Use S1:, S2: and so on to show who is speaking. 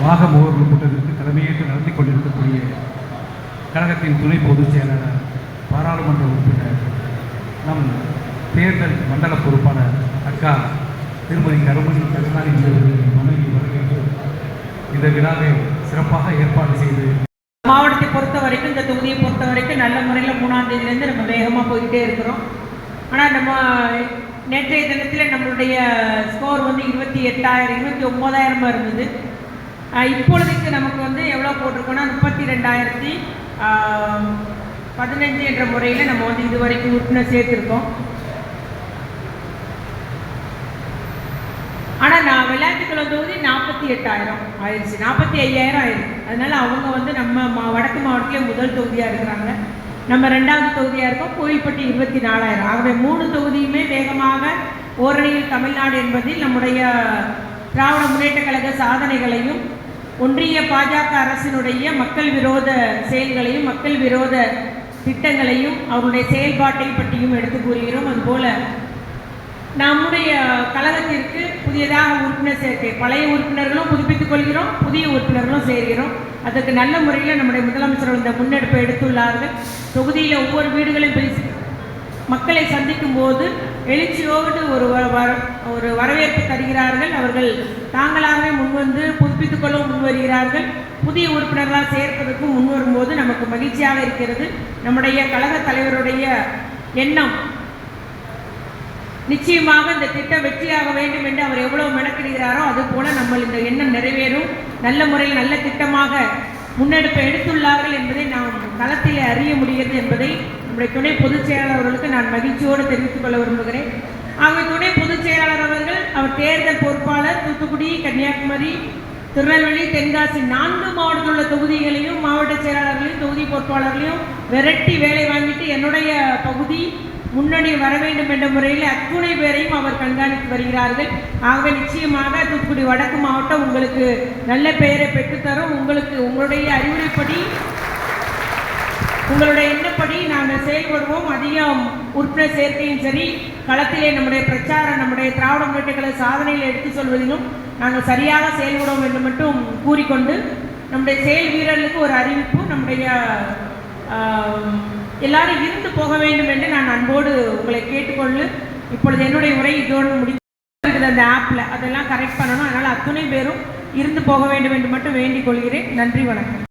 S1: வாக முகவர்கள் கூட்டத்திற்கு தலைமையேற்று நடத்தி கொண்டிருக்கக்கூடிய கழகத்தின் துணை பொதுச் செயலாளர் பாராளுமன்ற உறுப்பினர் நம் தேர்தல் மண்டல பொறுப்பாளர் அக்கா திருமதி கருமணி கருணாநிதி அவர்களின் மனைவி வரவேற்று இந்த விழாவை சிறப்பாக ஏற்பாடு செய்து
S2: மாவட்டத்தை பொறுத்த வரைக்கும் இந்த தொகுதியை பொறுத்த வரைக்கும் நல்ல முறையில் மூணாம் தேதியிலேருந்து நம்ம வேகமாக போய்கிட்டே இருக்கிறோம். ஆனால் நம்ம நேற்றைய தினத்தில் நம்மளுடைய ஸ்கோர் வந்து இருபத்தி எட்டாயிரம் இருபத்தி ஒம்போதாயிரமாக இருந்தது. இப்பொழுதுக்கு நமக்கு வந்து எவ்வளோ போட்டிருக்கோன்னா முப்பத்தி ரெண்டாயிரத்தி பதினஞ்சு என்ற முறையில் நம்ம வந்து இது வரைக்கும் உறுப்பினர் சேர்த்துருக்கோம். ஆனால் நான் விளையாட்டுக்குளம் தொகுதி நாற்பத்தி எட்டாயிரம் ஆயிடுச்சு. நாற்பத்தி ஐயாயிரம் ஆயிடுச்சு அதனால் அவங்க வந்து நம்ம மா வடக்கு மாவட்டத்திலே முதல் தொகுதியாக இருக்கிறாங்க. நம்ம ரெண்டாவது தொகுதியாக இருக்கோம். கோயில்பட்டி இருபத்தி நாலாயிரம். ஆகவே மூணு தொகுதியுமே ஓரணியில் தமிழ்நாடு என்பதில் நம்முடைய திராவிட முன்னேற்ற கழக சாதனைகளையும் ஒன்றிய பாஜக அரசினுடைய மக்கள் விரோத செயல்களையும் மக்கள் விரோத திட்டங்களையும் அவருடைய செயல்பாட்டை பற்றியும் எடுத்து கூறுகிறோம். அதுபோல நம்முடைய கழகத்திற்கு புதியதாக உறுப்பினர் சேர்க்கை பழைய உறுப்பினர்களும் புதுப்பித்துக் கொள்கிறோம் புதிய உறுப்பினர்களும் சேர்கிறோம். அதற்கு நல்ல முறையில் நம்முடைய முதலமைச்சர் இந்த முன்னெடுப்பை எடுத்துள்ளார்கள். தொகுதியில் ஒவ்வொரு வீடுகளையும் பேசி மக்களை சந்திக்கும் போது எழுச்சியோடு ஒரு வ- வர- ஒரு வரவேற்பு தருகிறார்கள். அவர்கள் தாங்களாகவே முன்வந்து புதுப்பித்துக் கொள்ளவும் முன்வருகிறார்கள். புதிய உறுப்பினர்களாக சேர்ப்பதற்கும் முன்வரும்போது நமக்கு மகிழ்ச்சியாக இருக்கிறது. நம்முடைய கழக தலைவருடைய எண்ணம் நிச்சயமாக இந்த திட்டம் வெற்றியாக வேண்டும் என்று அவர் எவ்வளவு மெனக்கிடுகிறாரோ அது போல நம்ம இந்த எண்ணம் நிறைவேறும். நல்ல முறையில் நல்ல திட்டமாக முன்னெடுப்பை எடுத்துள்ளார்கள் என்பதை நாம் களத்திலே அறிய முடிகிறது என்பதை நம்முடைய துணை பொதுச் செயலாளர் அவர்களுக்கு நான் மகிழ்ச்சியோடு தெரிவித்துக் கொள்ள விரும்புகிறேன். ஆகவே துணை பொதுச் செயலாளர் அவர்கள் அவர் தேர்தல் பொறுப்பாளர் தூத்துக்குடி கன்னியாகுமரி திருநெல்வேலி தென்காசி நான்கு மாவட்டத்தில் உள்ள தொகுதிகளையும் மாவட்ட செயலாளர்களையும் தொகுதி பொறுப்பாளர்களையும் விரட்டி வேலை வாங்கிட்டு என்னுடைய பகுதி முன்னணி வர வேண்டும் என்ற முறையில் அத்துணை பேரையும் அவர் கண்காணித்து வருகிறார்கள். ஆகவே நிச்சயமாக தூத்துக்குடி வடக்கு மாவட்டம் உங்களுக்கு நல்ல பெயரை பெற்றுத்தரும். உங்களுக்கு உங்களுடைய அறிவுரைப்படி உங்களுடைய எண்ணப்படி நாங்கள் செயல்படுவோம் அதிகம் உறுப்பினர் சேர்க்கையும் சரி களத்திலே நம்முடைய பிரச்சாரம் நம்முடைய திராவிட முன்னேற்ற சாதனையில் எடுத்து சொல்வதிலும் நாங்கள் சரியாக செயல்படுவோம் என்று மட்டும் கூறிக்கொண்டு நம்முடைய செயல் வீரர்களுக்கு ஒரு அறிவிப்பு நம்முடைய எல்லாரும் இருந்து போக வேண்டும் என்று நான் அன்போடு உங்களை கேட்டுக்கொண்டு இப்பொழுது என்னுடைய உரை இதோடு முடி இருக்குது அந்த ஆப்பில் அதெல்லாம் கரெக்ட் பண்ணணும். அதனால் அத்துணை பேரும் இருந்து போக வேண்டும் என்று மட்டும் வேண்டிக் கொள்கிறேன். நன்றி வணக்கம்.